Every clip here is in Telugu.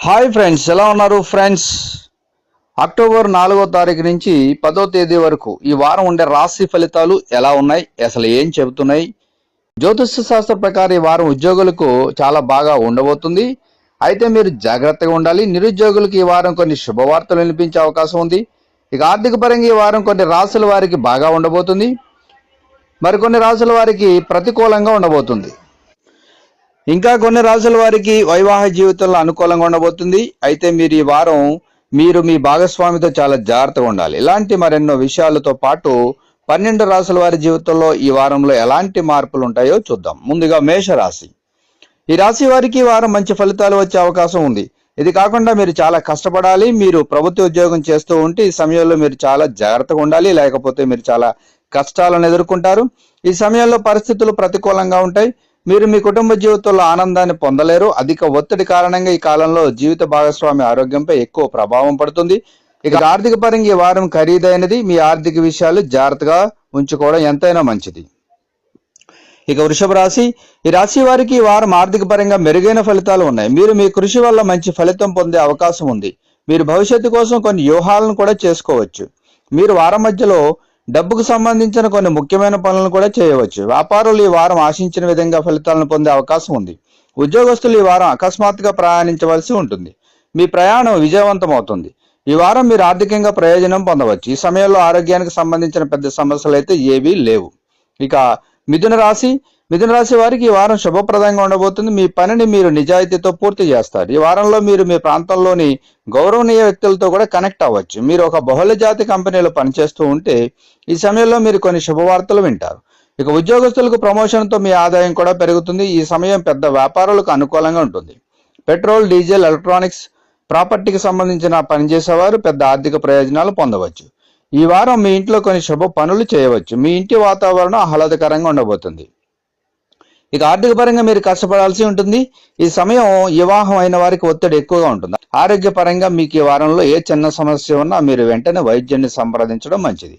హాయ్ ఫ్రెండ్స్ ఎలా ఉన్నారు ఫ్రెండ్స్ అక్టోబర్ నాలుగో తారీఖు నుంచి పదో తేదీ వరకు ఈ వారం ఉండే రాశి ఫలితాలు ఎలా ఉన్నాయి? అసలు ఏం చెబుతున్నాయి? జ్యోతిష్య శాస్త్ర ప్రకారం ఈ వారం ఉద్యోగులకు చాలా బాగా ఉండబోతుంది. అయితే మీరు జాగ్రత్తగా ఉండాలి. నిరుద్యోగులకు ఈ వారం కొన్ని శుభవార్తలు వినిపించే అవకాశం ఉంది. ఇక ఆర్థిక పరంగా ఈ వారం కొన్ని రాశుల వారికి బాగా ఉండబోతుంది. మరికొన్ని రాశుల వారికి ప్రతికూలంగా ఉండబోతుంది. ఇంకా కొన్ని రాసుల వారికి వైవాహిక జీవితంలో అనుకూలంగా ఉండబోతుంది. అయితే మీరు ఈ వారం మీరు మీ భాగస్వామితో చాలా జాగ్రత్తగా ఉండాలి. ఇలాంటి మరెన్నో విషయాలతో పాటు పన్నెండు రాసుల వారి జీవితంలో ఈ వారంలో ఎలాంటి మార్పులు ఉంటాయో చూద్దాం. ముందుగా మేషరాశి. ఈ రాశి వారికి వారం మంచి ఫలితాలు వచ్చే అవకాశం ఉంది. ఇది కాకుండా మీరు చాలా కష్టపడాలి మీరు ప్రభుత్వ ఉద్యోగం చేస్తూ ఉంటే ఈ సమయంలో మీరు చాలా జాగ్రత్తగా ఉండాలి లేకపోతే మీరు చాలా కష్టాలను ఎదుర్కొంటారు. ఈ సమయంలో పరిస్థితులు ప్రతికూలంగా ఉంటాయి. మీరు మీ కుటుంబ జీవితంలో ఆనందాన్ని పొందలేరు. అధిక ఒత్తిడి కారణంగా ఈ కాలంలో జీవిత భాగస్వామి ఆరోగ్యంపై ఎక్కువ ప్రభావం పడుతుంది. ఇక ఆర్థిక పరంగా ఈ వారం ఖరీదైనది. మీ ఆర్థిక విషయాలు జాగ్రత్తగా ఉంచుకోవడం ఎంతైనా మంచిది. ఇక వృషభ రాశి ఈ రాశి వారికి ఈ వారం ఆర్థిక పరంగా మెరుగైన ఫలితాలు ఉన్నాయి. మీరు మీ కృషి వల్ల మంచి ఫలితం పొందే అవకాశం ఉంది. మీరు భవిష్యత్తు కోసం కొన్ని వ్యూహాలను కూడా చేసుకోవచ్చు. మీరు వారం మధ్యలో డబ్బుకు సంబంధించిన కొన్ని ముఖ్యమైన పనులను కూడా చేయవచ్చు. వ్యాపారులు ఈ వారం ఆశించిన విధంగా ఫలితాలను పొందే అవకాశం ఉంది. ఉద్యోగస్తులు ఈ వారం అకస్మాత్తుగా ప్రయాణించవలసి ఉంటుంది. మీ ప్రయాణం విజయవంతం అవుతుంది ఈ వారం మీరు ఆర్థికంగా ప్రయోజనం పొందవచ్చు. ఈ సమయంలో ఆరోగ్యానికి సంబంధించిన పెద్ద సమస్యలు అయితే ఏవీ లేవు. ఇక మిథున రాశి మిథున రాశి వారికి ఈ వారం శుభప్రదంగా ఉండబోతుంది. మీ పనిని మీరు నిజాయితీతో పూర్తి చేస్తారు. ఈ వారంలో మీరు మీ ప్రాంతంలోని గౌరవనీయ వ్యక్తులతో కూడా కనెక్ట్ అవ్వచ్చు. మీరు ఒక బహుళ జాతి కంపెనీలో పనిచేస్తూ ఉంటే ఈ సమయంలో మీరు కొన్ని శుభవార్తలు వింటారు. ఇక ఉద్యోగస్తులకు ప్రమోషన్తో మీ ఆదాయం కూడా పెరుగుతుంది. ఈ సమయం పెద్ద వ్యాపారులకు అనుకూలంగా ఉంటుంది. పెట్రోల్ డీజిల్ ఎలక్ట్రానిక్స్ ప్రాపర్టీకి సంబంధించిన పనిచేసేవారు పెద్ద ఆర్థిక ప్రయోజనాలు పొందవచ్చు. ఈ వారం మీ ఇంట్లో కొన్ని శుభ పనులు చేయవచ్చు. మీ ఇంటి వాతావరణం ఆహ్లాదకరంగా ఉండబోతుంది. ఇక ఆర్థిక పరంగా మీరు కష్టపడాల్సి ఉంటుంది. ఈ సమయం వివాహం అయిన వారికి ఒత్తిడి ఎక్కువగా ఉంటుంది. ఆరోగ్య పరంగా మీకు ఈ వారంలో ఏ చిన్న సమస్య ఉన్నా మీరు వెంటనే వైద్యాన్ని సంప్రదించడం మంచిది.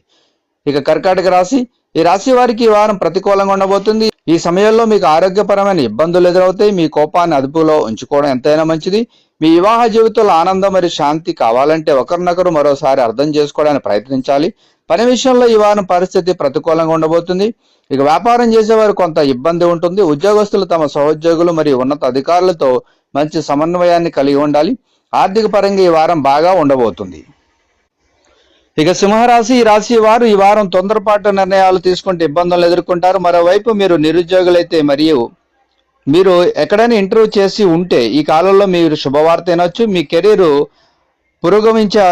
ఇక కర్కాటక రాశి ఈ రాశి వారికి ఈ వారం ప్రతికూలంగా ఉండబోతుంది. ఈ సమయంలో మీకు ఆరోగ్యపరమైన ఇబ్బందులు ఎదురవుతాయి. మీ కోపాన్ని అదుపులో ఉంచుకోవడం ఎంతైనా మంచిది. మీ వివాహ జీవితంలో ఆనందం మరియు శాంతి కావాలంటే ఒకరినొకరు మరోసారి అర్థం చేసుకోవడానికి ప్రయత్నించాలి. పని విషయంలో ఈ వారం పరిస్థితి ప్రతికూలంగా ఉండబోతుంది. ఇక వ్యాపారం చేసేవారు కొంత ఇబ్బంది ఉంటుంది. ఉద్యోగస్తులు తమ సహోద్యోగులు మరియు ఉన్నత అధికారులతో మంచి సమన్వయాన్ని కలిగి ఉండాలి. ఆర్థిక పరంగా ఈ వారం బాగా ఉండబోతుంది. ఇక సింహరాశి ఈ రాశి వారు ఈ వారం తొందరపాటు నిర్ణయాలు తీసుకుంటే ఇబ్బందులు ఎదుర్కొంటారు. మరోవైపు మీరు నిరుద్యోగులైతే మరియు మీరు ఎక్కడైనా ఇంటర్వ్యూ చేసి ఉంటే ఈ కాలంలో మీరు శుభవార్త వినొచ్చు. మీ కెరీర్ పురోగమించే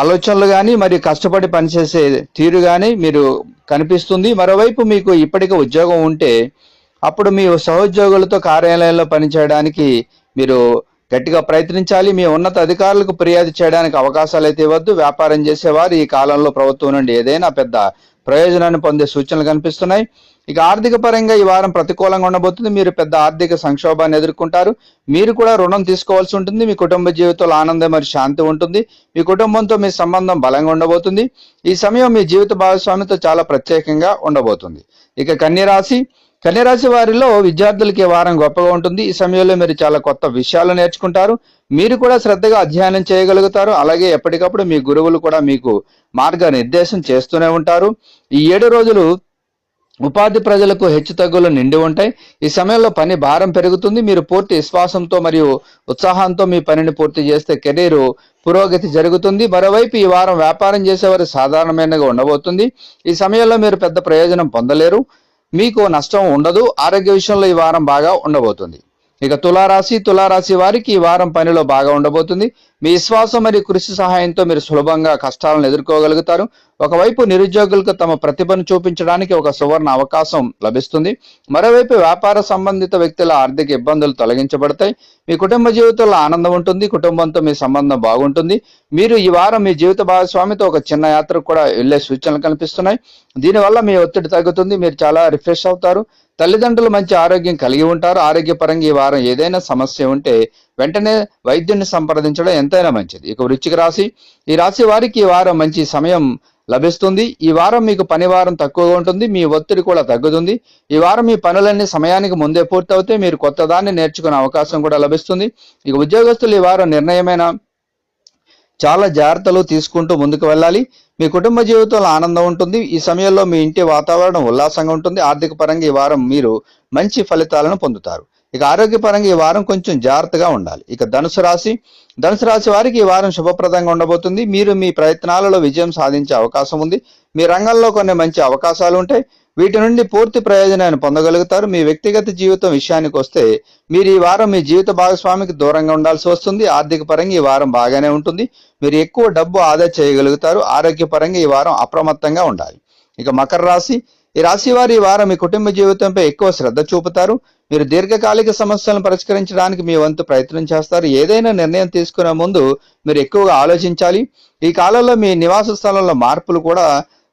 ఆలోచనలు కానీ మరి కష్టపడి పనిచేసే తీరు కానీ మీరు కనిపిస్తుంది. మరోవైపు మీకు ఇప్పటికే ఉద్యోగం ఉంటే అప్పుడు మీ సహోద్యోగులతో కార్యాలయంలో పనిచేయడానికి మీరు గట్టిగా ప్రయత్నించాలి. మీ ఉన్నత అధికారులకు ఫిర్యాదు చేయడానికి అవకాశాలు అయితే ఇవ్వద్దు. వ్యాపారం చేసేవారు ఈ కాలంలో ప్రభుత్వం నుండి ఏదైనా పెద్ద ప్రయోజనాన్ని పొందే సూచనలు కనిపిస్తున్నాయి. ఇక ఆర్థిక పరంగా ఈ వారం ప్రతికూలంగా ఉండబోతుంది. మీరు పెద్ద ఆర్థిక సంక్షోభాన్ని ఎదుర్కొంటారు. మీరు కూడా రుణం తీసుకోవాల్సి ఉంటుంది. మీ కుటుంబ జీవితంలో ఆనందం మరియు శాంతి ఉంటుంది. మీ కుటుంబంతో మీ సంబంధం బలంగా ఉండబోతుంది. ఈ సమయం మీ జీవిత భాగస్వామితో చాలా ప్రత్యేకంగా ఉండబోతుంది. ఇక కన్యరాశి కన్యరాశి వారిలో విద్యార్థులకి వారం గొప్పగా ఉంటుంది. ఈ సమయంలో మీరు చాలా కొత్త విషయాలు నేర్చుకుంటారు. మీరు కూడా శ్రద్ధగా అధ్యయనం చేయగలుగుతారు. అలాగే ఎప్పటికప్పుడు మీ గురువులు కూడా మీకు మార్గనిర్దేశం చేస్తూనే ఉంటారు. ఈ ఏడు రోజులు ఉపాధి ప్రజలకు హెచ్చు తగ్గులు నిండి ఉంటాయి. ఈ సమయంలో పని భారం పెరుగుతుంది. మీరు పూర్తి విశ్వాసంతో మరియు ఉత్సాహంతో మీ పనిని పూర్తి చేస్తే కెరీర్ పురోగతి జరుగుతుంది. మరోవైపు ఈ వారం వ్యాపారం చేసేవారు సాధారణమైనగా ఉండబోతుంది. ఈ సమయంలో మీరు పెద్ద ప్రయోజనం పొందలేరు. మీకు నష్టం ఉండదు. ఆరోగ్య విషయంలో ఈ వారం బాగా ఉండబోతుంది. ఇక తులారాశి తులారాశి వారికి ఈ వారం పనిలో బాగా ఉండబోతుంది. మీ విశ్వాసం మరియు కృషి సహాయంతో మీరు సులభంగా కష్టాలను ఎదుర్కోగలుగుతారు. ఒకవైపు నిరుద్యోగులకు తమ ప్రతిభను చూపించడానికి ఒక సువర్ణ అవకాశం లభిస్తుంది. మరోవైపు వ్యాపార సంబంధిత వ్యక్తుల ఆర్థిక ఇబ్బందులు తొలగించబడతాయి. మీ కుటుంబ జీవితంలో ఆనందం ఉంటుంది కుటుంబంతో మీ సంబంధం బాగుంటుంది. మీరు ఈ వారం మీ జీవిత భాగస్వామితో ఒక చిన్న యాత్రకు కూడా వెళ్ళే సూచనలు కనిపిస్తున్నాయి. దీనివల్ల మీ ఒత్తిడి తగ్గుతుంది మీరు చాలా రిఫ్రెష్ అవుతారు. తల్లిదండ్రులు మంచి ఆరోగ్యం కలిగి ఉంటారు. ఆరోగ్యపరంగా ఈ వారం ఏదైనా సమస్య ఉంటే వెంటనే వైద్యుని సంప్రదించడం ఎంతైనా మంచిది. ఇక వృచ్చిక రాశి. ఈ రాశి వారికి ఈ వారం మంచి సమయం లభిస్తుంది. ఈ వారం మీకు పని వారం తక్కువగా ఉంటుంది. మీ ఒత్తిడి కూడా తగ్గుతుంది. ఈ వారం మీ పనులన్నీ సమయానికి ముందే పూర్తవుతే మీరు కొత్త దాన్ని నేర్చుకునే అవకాశం కూడా లభిస్తుంది. ఇక ఉద్యోగస్తులు ఈ వారం నిర్ణయమైన చాలా జాగ్రత్తలు తీసుకుంటూ ముందుకు వెళ్ళాలి. మీ కుటుంబ జీవితంలో ఆనందం ఉంటుంది. ఈ సమయంలో మీ ఇంటి వాతావరణం ఉల్లాసంగా ఉంటుంది. ఆర్థిక పరంగా ఈ వారం మీరు మంచి ఫలితాలను పొందుతారు. ఇక ఆరోగ్యపరంగా ఈ వారం కొంచెం జాగ్రత్తగా ఉండాలి. ఇక ధనుసు రాశి ధనుసు రాశి వారికి ఈ వారం శుభప్రదంగా ఉండబోతుంది. మీరు మీ ప్రయత్నాలలో విజయం సాధించే అవకాశం ఉంది. మీ రంగంలో కొన్ని మంచి అవకాశాలు ఉంటాయి. వీటి నుండి పూర్తి ప్రయోజనాన్ని పొందగలుగుతారు. మీ వ్యక్తిగత జీవితం విషయానికి వస్తే మీరు ఈ వారం మీ జీవిత భాగస్వామికి దూరంగా ఉండాల్సి వస్తుంది. ఆర్థిక పరంగా ఈ వారం బాగానే ఉంటుంది. మీరు ఎక్కువ డబ్బు ఆదా చేయగలుగుతారు. ఆరోగ్యపరంగా ఈ వారం అప్రమత్తంగా ఉండాలి. ఇక మకర రాశి ఈ రాశి వారు ఈ వారం మీ కుటుంబ జీవితంపై ఎక్కువ శ్రద్ధ చూపుతారు. మీరు దీర్ఘకాలిక సమస్యలను పరిష్కరించడానికి మీ వంతు ప్రయత్నం చేస్తారు. ఏదైనా నిర్ణయం తీసుకునే ముందు మీరు ఎక్కువగా ఆలోచించాలి. ఈ కాలంలో మీ నివాస స్థలంలో మార్పులు కూడా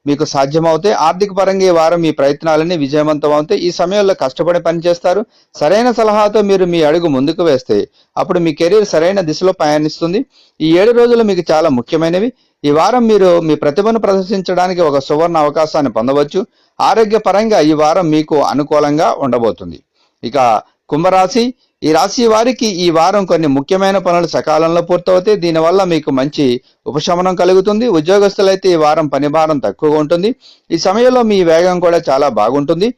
మీకు సాధ్యమవుతాయి. ఆర్థిక పరంగా ఈ వారం మీ ప్రయత్నాలన్నీ విజయవంతం అవుతాయి. ఈ సమయంలో కష్టపడి పనిచేస్తారు. సరైన సలహాతో మీరు మీ అడుగు ముందుకు వేస్తే అప్పుడు మీ కెరీర్ సరైన దిశలో పయనిస్తుంది. ఈ ఏడు రోజులు మీకు చాలా ముఖ్యమైనవి. ఈ వారం మీరు మీ ప్రతిభను ప్రదర్శించడానికి ఒక సువర్ణ అవకాశాన్ని పొందవచ్చు. ఆరోగ్య పరంగా ఈ వారం మీకు అనుకూలంగా ఉండబోతుంది. ఇక కుంభరాశి ఈ రాశి వారికి ఈ వారం కొన్ని ముఖ్యమైన పనులు సకాలంలో పూర్తవుతాయి. దీనివల్ల మీకు మంచి ఉపశమనం కలుగుతుంది. ఉద్యోగస్తులైతే ఈ వారం పని భారం తక్కువగా ఉంటుంది. ఈ సమయంలో మీ వేగం కూడా చాలా బాగుంటుంది.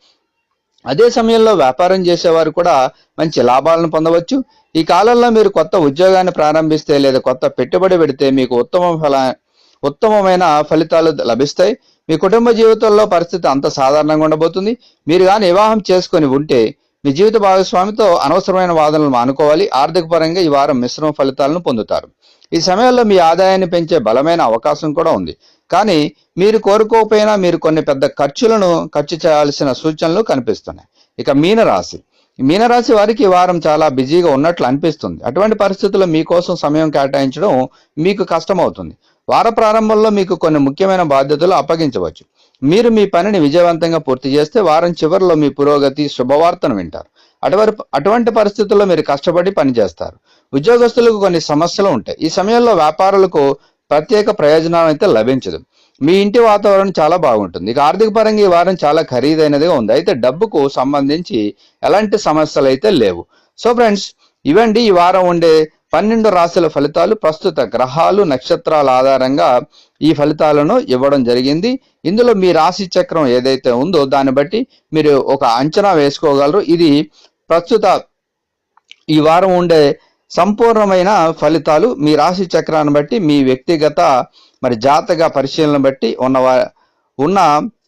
అదే సమయంలో వ్యాపారం చేసేవారు కూడా మంచి లాభాలను పొందవచ్చు. ఈ కాలంలో మీరు కొత్త ఉద్యోగాన్ని ప్రారంభిస్తే లేదా కొత్త పెట్టుబడి పెడితే మీకు ఉత్తమ ఫల ఉత్తమమైన ఫలితాలు లభిస్తాయి. మీ కుటుంబ జీవితంలో పరిస్థితి అంత సాధారణంగా ఉండబోతుంది. మీరు కానీ వివాహం చేసుకొని ఉంటే మీ జీవిత భాగస్వామితో అనవసరమైన వాదనలు మానుకోవాలి. ఆర్థిక పరంగా ఈ వారం మిశ్రమ ఫలితాలను పొందుతారు. ఈ సమయంలో మీ ఆదాయాన్ని పెంచే బలమైన అవకాశం కూడా ఉంది. కానీ మీరు కోరుకోకపోయినా మీరు కొన్ని పెద్ద ఖర్చులను ఖర్చు చేయాల్సిన సూచనలు కనిపిస్తున్నాయి. ఇక మీనరాశి. మీనరాశి వారికి వారం చాలా బిజీగా ఉన్నట్లు అనిపిస్తుంది. అటువంటి పరిస్థితుల్లో మీకోసం సమయం కేటాయించడం మీకు కష్టమవుతుంది. వార ప్రారంభంలో మీకు కొన్ని ముఖ్యమైన బాధ్యతలు అప్పగించవచ్చు. మీరు మీ పనిని విజయవంతంగా పూర్తి చేస్తే వారం చివరిలో మీ పురోగతి శుభవార్తను వింటారు. అటువంటి అటువంటి పరిస్థితుల్లో మీరు కష్టపడి పనిచేస్తారు. ఉద్యోగస్తులకు కొన్ని సమస్యలు ఉంటాయి. ఈ సమయంలో వ్యాపారులకు ప్రత్యేక ప్రయోజనం అయితే లభించదు. మీ ఇంటి వాతావరణం చాలా బాగుంటుంది. ఇక ఆర్థిక పరంగా ఈ వారం చాలా ఖరీదైనదిగా ఉంది. అయితే డబ్బుకు సంబంధించి ఎలాంటి సమస్యలు అయితే లేవు. సో ఫ్రెండ్స్ ఇవండి ఈ వారం ఉండే పన్నెండు రాశుల ఫలితాలు ప్రస్తుత గ్రహాలు నక్షత్రాల ఆధారంగా ఈ ఫలితాలను ఇవ్వడం జరిగింది. ఇందులో మీ రాశి చక్రం ఏదైతే ఉందో దాన్ని బట్టి మీరు ఒక అంచనా వేసుకోగలరు. ఇది ప్రస్తుత ఈ వారం ఉండే సంపూర్ణమైన ఫలితాలు. మీ రాశి చక్రాన్ని బట్టి మీ వ్యక్తిగత మరి జాతక పరిశీలన బట్టి ఉన్న ఉన్న